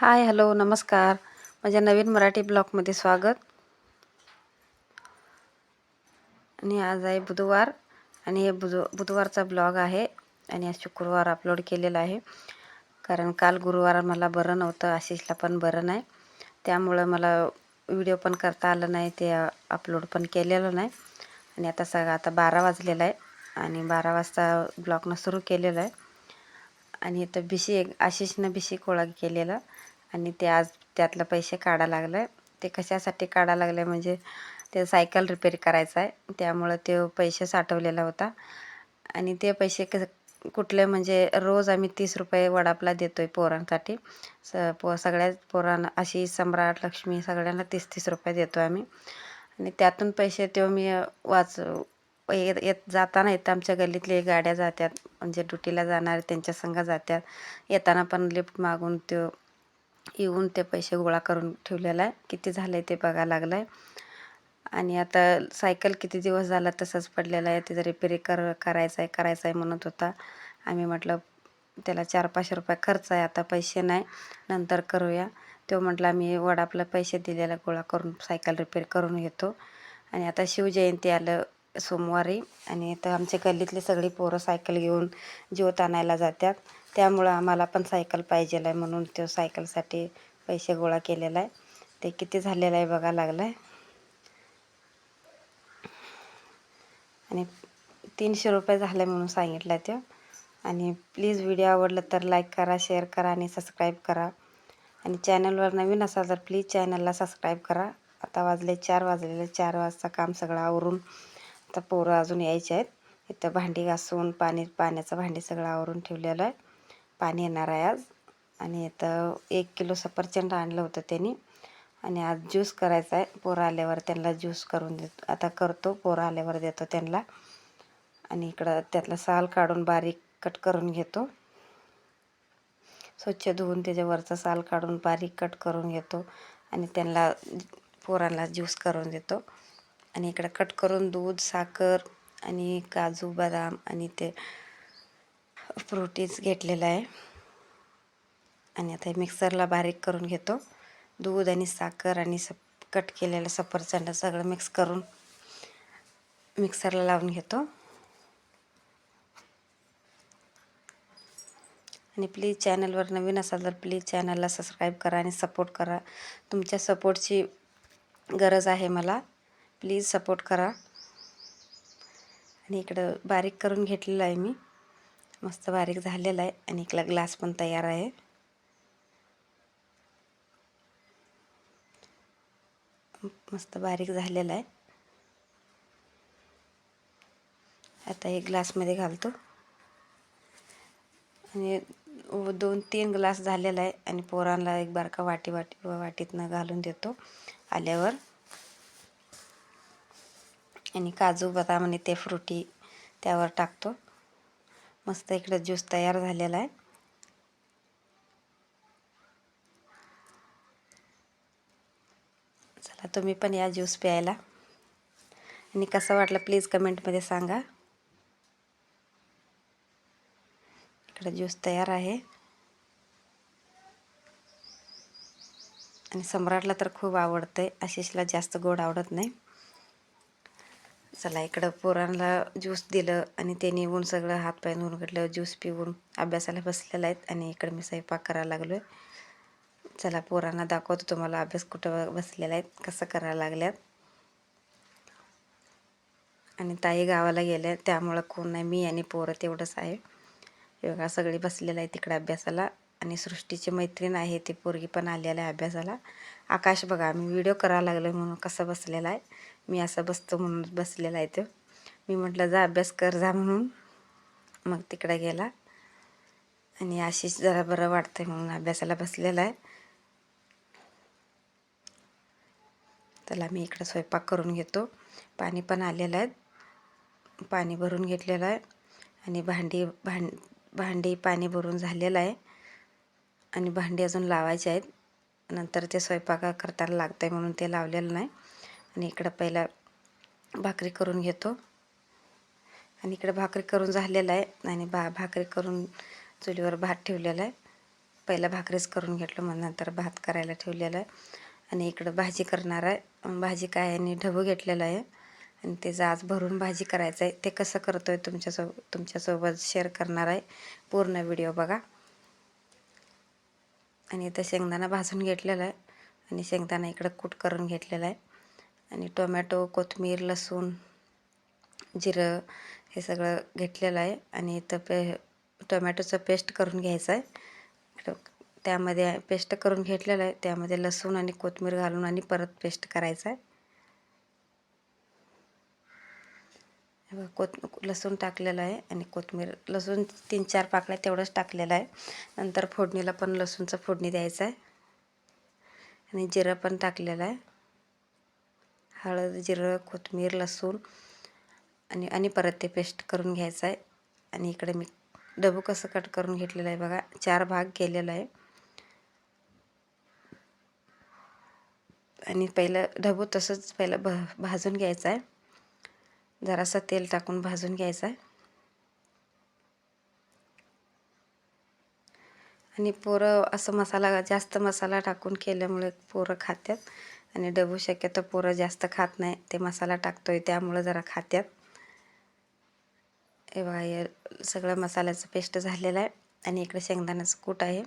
Hi hello नमस्कार. माझ्या नवीन मराठी ब्लॉगमध्ये स्वागत. आणि आज आहे बुधवार आणि हे बुध बुधवारचा ब्लॉग आहे आणि आज शुक्रवार अपलोड केलेला आहे. कारण काल गुरुवार मला बरं नव्हतं आशिषला पण बरं नाही. त्यामुळं मला व्हिडिओ पण करता आलं नाही ते अपलोड पण केलेलं नाही. आणि आता सगळं आता बारा वाजलेला आहे आणि बारा वाजता ब्लॉगनं सुरू केलेलं आहे. आणि इथं बिशी एक आशिषनं बिशी कोळा केलेला. आणि ते आज त्यातलं पैसे काढा लागलं आहे ते कशासाठी काढा लागलं आहे म्हणजे ते सायकल रिपेअर करायचं आहे त्यामुळं ते पैसे साठवलेला होता. आणि ते पैसे क कुठले म्हणजे रोज आम्ही तीस रुपये वडापला देतो आहे पोरांसाठी. स पो सगळ्याच पोरांना अशी सम्राट लक्ष्मी सगळ्यांना तीस तीस रुपये देतो आम्ही. आणि त्यातून पैसे तो मी वाच येत येत जाताना येतं आमच्या गल्लीतले गाड्या जातात म्हणजे ड्युटीला जाणारे त्यांच्या संघ जातात येताना पण लिफ्ट मागून तो येऊन ते पैसे गोळा करून ठेवलेला आहे. किती झालं आहे ते बघायला लागलं आहे आणि आता सायकल किती दिवस झाला तसंच पडलेलं आहे. त्याचं रिपेअरी कर करायचं आहे करायचं आहे म्हणत होता. आम्ही म्हटलं त्याला चार पाचशे रुपये खर्च आहे. आता पैसे नाही. नंतर करूया. तो म्हटला मी वडापला पैसे दिलेला गोळा करून सायकल रिपेअर करून घेतो. आणि आता शिवजयंती आलं सोमवारी. आणि तर आमच्या गल्लीतली सगळी पोरं सायकल घेऊन ज्योत आणायला जातात. त्यामुळं आम्हाला पण सायकल पाहिजे आहे म्हणून तो सायकलसाठी पैसे गोळा केलेला आहे ते किती झालेलं आहे बघा लागलं आहे आणि तीनशे रुपये झाले म्हणून सांगितलं आहे तो. आणि प्लीज व्हिडिओ आवडलं तर लाईक करा शेअर करा आणि सबस्क्राईब करा. आणि चॅनलवर नवीन असाल तर प्लीज चॅनलला सबस्क्राईब करा. आता वाजले चार वाजलेले चार वाजता काम सगळं आवरून आता पोरं अजून यायचे आहेत. इथं भांडी घासून पाणी पाण्याचं भांडी सगळं आवरून ठेवलेलं आहे. पाणी येणार आहे आज. आणि इथं एक किलो सफरचंद आणलं होतं त्यांनी. आणि आज ज्यूस करायचा आहे. पोरं आल्यावर त्यांना ज्यूस करून देतो आता करतो. पोरं आल्यावर देतो त्यांना. आणि इकडं त्यातलं साल काढून बारीक कट करून घेतो. स्वच्छ धुवून त्याच्यावरचा साल काढून बारीक कट करून घेतो. आणि त्यांना पोरांना ज्यूस करून देतो. आणि इकडं कट करून दूध साखर आणि काजू बदाम आणि ते फ्रुटीज घेतलेलं आहे. आणि आता मिक्सरला बारीक करून घेतो. दूध आणि साखर आणि सप कट केलेलं सफरचंद सगळं मिक्स करून मिक्सरला लावून घेतो. आणि प्लीज चॅनलवर नवीन असाल तर प्लीज चॅनलला सबस्क्राईब करा आणि सपोर्ट करा. तुमच्या सपोर्टची गरज आहे मला. प्लीज सपोर्ट करा. आणि इकडं बारीक करून घेतलेलं आहे मी. मस्त बारीक झालेला आहे आणि इकडला ग्लास पण तयार आहे. मस्त बारीक झालेला आहे. आता एक ग्लासमध्ये घालतो. आणि दोन तीन ग्लास झालेला आहे आणि पोरांना एक बारका वाटी वाटी वाटीतनं घालून देतो आल्यावर. आणि काजू बदाम आणि ते फ्रुटी त्यावर टाकतो. मस्त इकडे ज्यूस तयार झालेला आहे. चला तुम्ही पण या ज्यूस प्यायला. आणि कसं वाटलं प्लीज कमेंटमध्ये सांगा. इकडे ज्यूस तयार आहे. आणि सम्राटला तर खूप आवडतं आहे आशिषला जास्त गोड आवडत नाही. चला इकडं पोरांना ज्यूस दिलं आणि ते निघून सगळं हातपाय धुवून घडलं ज्यूस पिऊन अभ्यासाला बसलेला आहेत आणि इकडं मी स्वयंपाक करायला लागलो आहे चला पोरांना दाखवतो तुम्हाला अभ्यास कुठं बसलेला आहेत कसं करायला लागल्यात. आणि ताई गावाला गेल्या त्यामुळं कोण नाही मी आणि पोरं तेवढंच आहे. योगा सगळी बसलेलं आहे तिकडे अभ्यासाला आणि सृष्टीची मैत्रीण आहे ती पोरगी पण आलेला आहे अभ्यासाला. आकाश बघा मी व्हिडिओ करायला लागलो म्हणून कसं बसलेला आहे. मी असं बसतो म्हणून बसलेला आहे तो. मी म्हटलं जा अभ्यास कर जा म्हणून. मग तिकडे गेला. आणि आशिष जरा बरं वाटतंय म्हणून अभ्यासाला बसलेला आहे. त्याला मी इकडं स्वयंपाक करून घेतो. पाणी पण आलेलं आहे. पाणी भरून घेतलेलं आहे. आणि भांडी भां भांडी पाणी भरून झालेलं आहे. आणि भांडी अजून लावायचे आहेत. नंतर ते स्वयंपाक करताना लागतं आहे म्हणून ते लावलेलं नाही. आणि इकडं पहिला भाकरी करून घेतो. आणि इकडं भाकरी करून झालेलं आहे आणि भा भाकरी करून चुलीवर भात ठेवलेला आहे. पहिला भाकरीच करून घेतलं मग नंतर भात करायला ठेवलेला आहे. आणि इकडं भाजी करणार आहे. भाजी काय आणि ढबू घेतलेला आहे. आणि ते आज भरून भाजी करायचं आहे ते कसं करतोय तुमच्यासो तुमच्यासोबत शेअर करणार आहे. पूर्ण व्हिडिओ बघा. आणि इथं शेंगदाणा भाजून घेतलेला आहे. आणि शेंगदाणा इकडं कूट करून घेतलेला आहे. आणि टोमॅटो कोथिंबीर लसूण जिरं हे सगळं घेतलेलं आहे. आणि इथं पे टोमॅटोचं पेस्ट करून घ्यायचं आहे. त्यामध्ये पेस्ट करून घेतलेलं आहे. त्यामध्ये लसूण आणि कोथिंबीर घालून आणि परत पेस्ट करायचं आहे. कोथ लसूण टाकलेलं आहे आणि कोथमीर लसूण तीन चार पाकळ्या तेवढंच टाकलेलं आहे. नंतर फोडणीला पण लसूणचं फोडणी द्यायचं आहे. आणि जिरं पण टाकलेलं आहे. हळद जिरं कोथिंबीर लसूण आणि आणि परत ते पेस्ट करून घ्यायचं आहे. आणि इकडे मी डबू कसं कट करून घेतलेलं आहे बघा. चार भाग केलेला आहे. आणि पहिलं ढबू तसंच पहिलं भ भाजून घ्यायचं आहे. जरासं तेल टाकून भाजून घ्यायचं आहे. आणि पोरं असं मसाला जास्त मसाला टाकून केल्यामुळे पोरं खात्यात. आणि डबू शक्यतो पोरं जास्त खात नाही. ते मसाला टाकतो आहे त्यामुळं जरा खात्यात. हे बघा हे सगळं मसाल्याचं पेस्ट झालेलं आहे आणि इकडे शेंगदाण्याचं कूट आहे.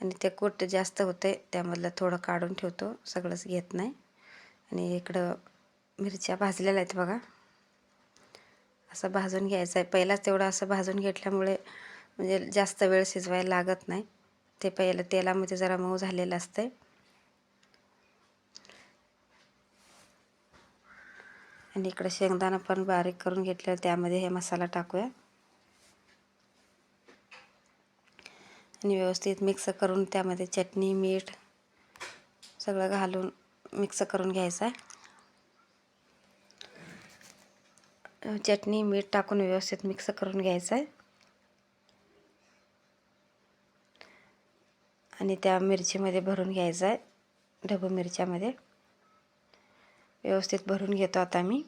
आणि ते कूट जास्त होते त्यामधलं थोडं काढून ठेवतो. सगळंच घेत नाही. आणि इकडं मिरच्या भाजलेल्या आहेत बघा. असं भाजून घ्यायचं आहे. पहिलाच तेवढं असं भाजून घेतल्यामुळे म्हणजे जास्त वेळ शिजवायला लागत नाही. ते पहिलं तेलामध्ये जरा मऊ झालेलं असतंय. आणि इकडे शेंगदाणा पण बारीक करून घेतलं त्यामध्ये हे मसाला टाकूया. आणि व्यवस्थित मिक्स करून त्यामध्ये चटणी मीठ सगळं घालून मिक्स करून घ्यायचं आहे. चटणी मीठ टाकून व्यवस्थित मिक्स करून घ्यायचं आहे. आणि त्या मिरचीमध्ये भरून घ्यायचं आहे. ढबू मिरच्यामध्ये. व्यवस्थित भरून घेतो आता मी.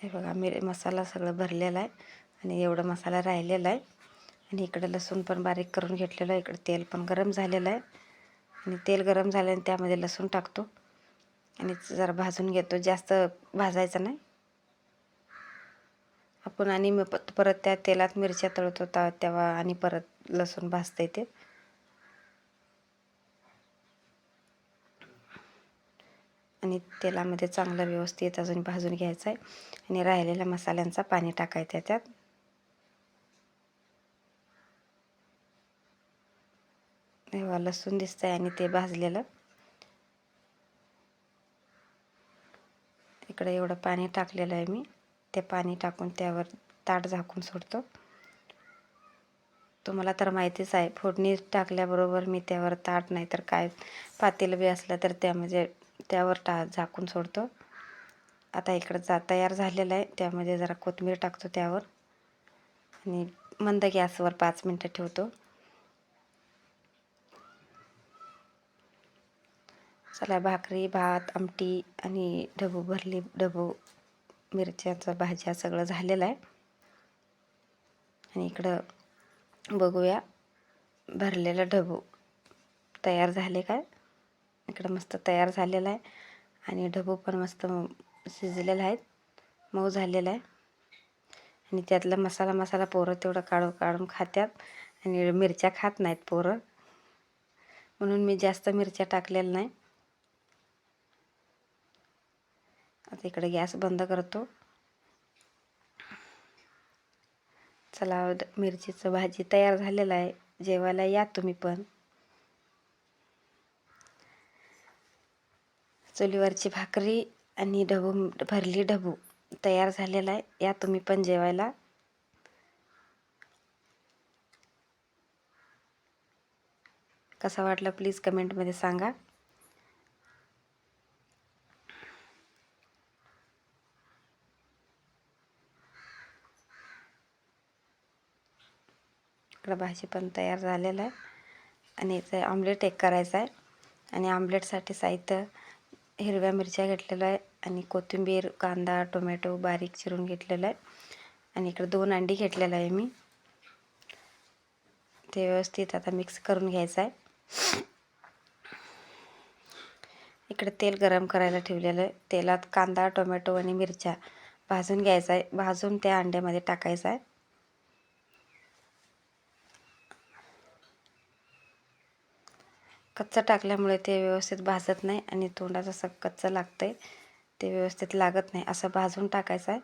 हे बघा मी मसाला सगळं भरलेला आहे आणि एवढा मसाला राहिलेला आहे. आणि इकडं लसूण पण बारीक करून घेतलेलं आहे. इकडं तेल पण गरम झालेलं आहे. आणि तेल गरम झाल्याने त्यामध्ये लसूण टाकतो. आणि जरा भाजून घेतो. जास्त भाजायचं नाही. आपण आणि मग परत त्या तेलात मिरच्या तळत. होता तेव्हा आणि परत लसूण भाजता येते आणि तेलामध्ये चांगलं व्यवस्थित अजून भाजून घ्यायचं आहे. आणि राहिलेल्या मसाल्यांचा पाणी टाकायचं आहे त्यात. तेव्हा लसूण दिसतं आहे आणि ते भाजलेलं. इकडे एवढं पाणी टाकलेलं आहे मी. ते पाणी टाकून त्यावर ताट झाकून सोडतो. तुम्हाला तर माहितीच आहे फोडणी टाकल्याबरोबर मी त्यावर ताट नाही तर काय पातेलं बी असलं तर त्यामध्ये म्हणजे त्यावर टा झाकून सोडतो. आता इकडं जा तयार झालेलं आहे. त्यामध्ये जरा कोथिंबीर टाकतो त्यावर. आणि मंद गॅसवर पाच मिनटं ठेवतो. चला भाकरी भात आमटी आणि ढबू भरली ढबू मिरच्याचं भाज्या सगळं झालेलं आहे. आणि इकडं बघूया भरलेलं ढबू तयार झाले काय इकडं मस्त तयार झालेलं आहे. आणि ढबू पण मस्त शिजलेला आहेत. मऊ झालेला आहे. आणि त्यातला मसाला मसाला पोरं तेवढं काढून काढून खात्यात. आणि मिरच्या खात नाहीत पोरं. म्हणून मी जास्त मिरच्या टाकलेल्या नाही. आता इकडे गॅस बंद करतो. चला मिरचीचं भाजी तयार झालेलं आहे. जेवायला या तुम्ही पण. चुलीवरची भाकरी आणि ढबू भरली ढबू तयार झालेला आहे. या तुम्ही पण जेवायला. कसा वाटला प्लीज कमेंटमध्ये सांगा. इकडं भाजी पण तयार झालेलं आहे. आणि इथं ऑमलेट एक करायचं आहे. आणि आमलेटसाठी साहित्य हिरव्या मिरच्या घेतलेल्या आहे आणि कोथिंबीर कांदा टोमॅटो बारीक चिरून घेतलेला आहे. आणि इकडे दोन अंडी घेतलेलं आहे मी. ते व्यवस्थित आता मिक्स करून घ्यायचं आहे. इकडे तेल गरम करायला ठेवलेलं आहे. तेलात कांदा टोमॅटो आणि मिरच्या भाजून घ्यायचा आहे. भाजून त्या अंड्यामध्ये टाकायचा आहे. कच्चा टाकल्यामुळे ते व्यवस्थित भाजत नाही आणि तोंडात असं कच्चं लागतं आहे ते व्यवस्थित लागत नाही. असं भाजून टाकायचं आहे.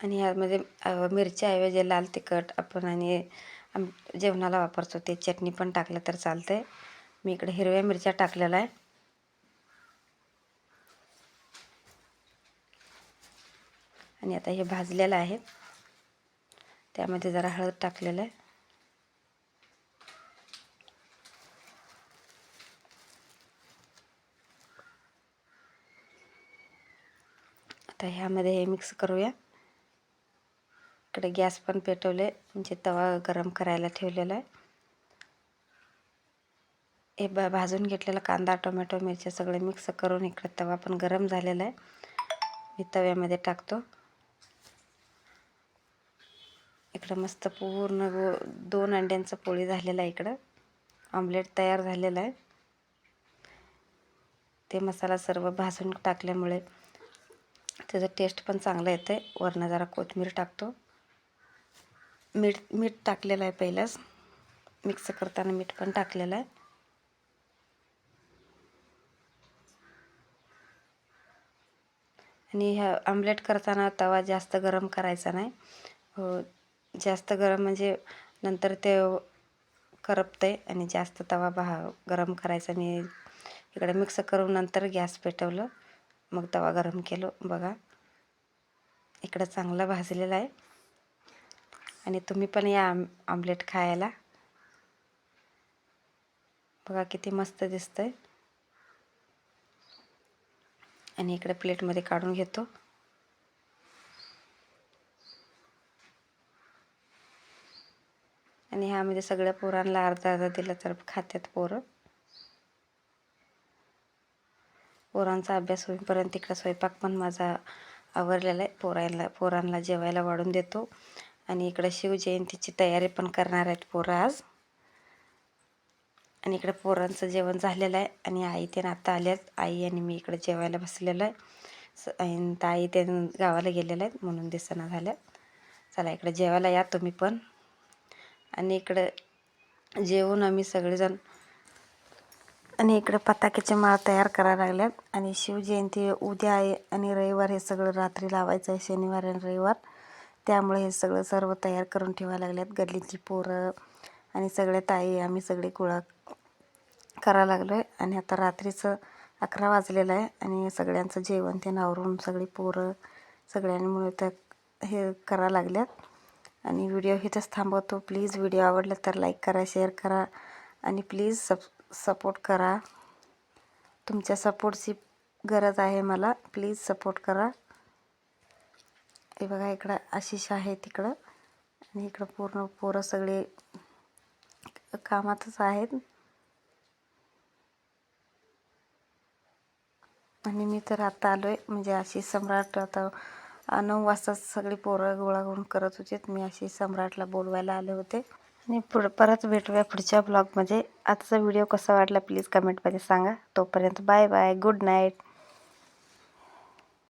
आणि यामध्ये म्हणजे, मिरच्याऐवजी लाल तिखट आपण आणि आम जेवणाला वापरतो. ते चटणी पण टाकलं तर चालतं आहे मी इकडे हिरव्या मिरच्या टाकलेल्या आहे आणि आता हे भाजलेलं आहे. त्यामध्ये जरा हळद टाकलेलं आहे. आता ह्यामध्ये हे मिक्स करूया. इकडे गॅस पण पेटवले म्हणजे तवा गरम करायला ठेवलेला आहे. हे ब भाजून घेतलेला कांदा टोमॅटो मिरच्या सगळे मिक्स करून इकडे तवा पण गरम झालेला आहे. मी तव्यामध्ये टाकतो. इकडं मस्त पूर्ण गो दोन अंड्यांचं पोळी झालेलं आहे इकडं. ऑमलेट तयार झालेलं आहे. ते मसाला सर्व भाजून टाकल्यामुळे त्याचं टेस्ट पण चांगला येतं आहे वरनं जरा कोथिंबीर टाकतो. मीठ मीठ टाकलेलं आहे पहिलंच. मिक्स करताना मीठ पण टाकलेलं आहे. आणि ह्या आमलेट करताना तवा जास्त गरम करायचा नाही. हो, जास्त गरम म्हणजे नंतर ते करपते आणि जास्त तवा भा गरम करायचा. मी इकडे मिक्स करून नंतर गॅस पेटवलं. मग तवा गरम केलो. बघा इकडं चांगला भाजलेला आहे. आणि तुम्ही पण या आम आमलेट खायला. बघा किती मस्त दिसतंय. आणि इकडे प्लेटमध्ये काढून घेतो. आणि ह्यामध्ये सगळ्या पोरांना अर्धा अर्धा दिलं तर खात्यात पोरं. पोरांचा अभ्यास होईपर्यंत तिकडं स्वयंपाक पण माझा आवरलेला आहे. पोरांना पोरांना जेवायला वाढून देतो. आणि इकडं शिवजयंतीची तयारी पण करणार आहेत पोरं आज. आणि इकडं पोरांचं जेवण झालेलं आहे. आणि आई ते आता आल्यात. आई आणि मी इकडं जेवायला बसलेलो आहे. स आणि आई ते गावाला गेलेलं आहेत. म्हणून दिसना झाल्या. चला इकडे जेवायला या तुम्ही पण. आणि इकडं जेवून आम्ही सगळेजण आणि इकडं पताक्याचे माळ तयार करायला लागल्यात. आणि शिवजयंती उद्या आहे आणि रविवार हे सगळं रात्री लावायचं आहे शनिवार आणि रविवार. त्यामुळे हे सगळं सर्व तयार करून ठेवायला लागल्यात. गल्लीची पोरं आणि सगळ्या ताई आम्ही सगळे गोळा करायला लागलो आहे आणि आता रात्रीचं अकरा वाजलेलं आहे आणि सगळ्यांचं जेवण ते नावरून सगळी पोरं सगळ्यांनी मिळून त्या हे करायला लागल्यात. आणि व्हिडिओ इथंच थांबवतो. प्लीज व्हिडिओ आवडला तर लाईक करा शेअर करा आणि प्लीज सप सपोर्ट करा. तुमच्या सपोर्टची गरज आहे मला. प्लीज सपोर्ट करा. हे बघा इकडं आशिष आहे तिकडं. आणि इकडं पूर्ण पोरं सगळे कामातच आहेत. आणि मी तर आता आलो आहे म्हणजे आशिष सम्राट आता नऊ वाजताच सगळी पोरं गोळा होऊन करत होते. मी अशी सम्राटला बोलवायला आले होते. आणि पुढं परत भेटूया पुढच्या ब्लॉगमध्ये आजचा व्हिडिओ कसा वाटला प्लीज कमेंटमध्ये सांगा. तोपर्यंत बाय बाय गुड नाईट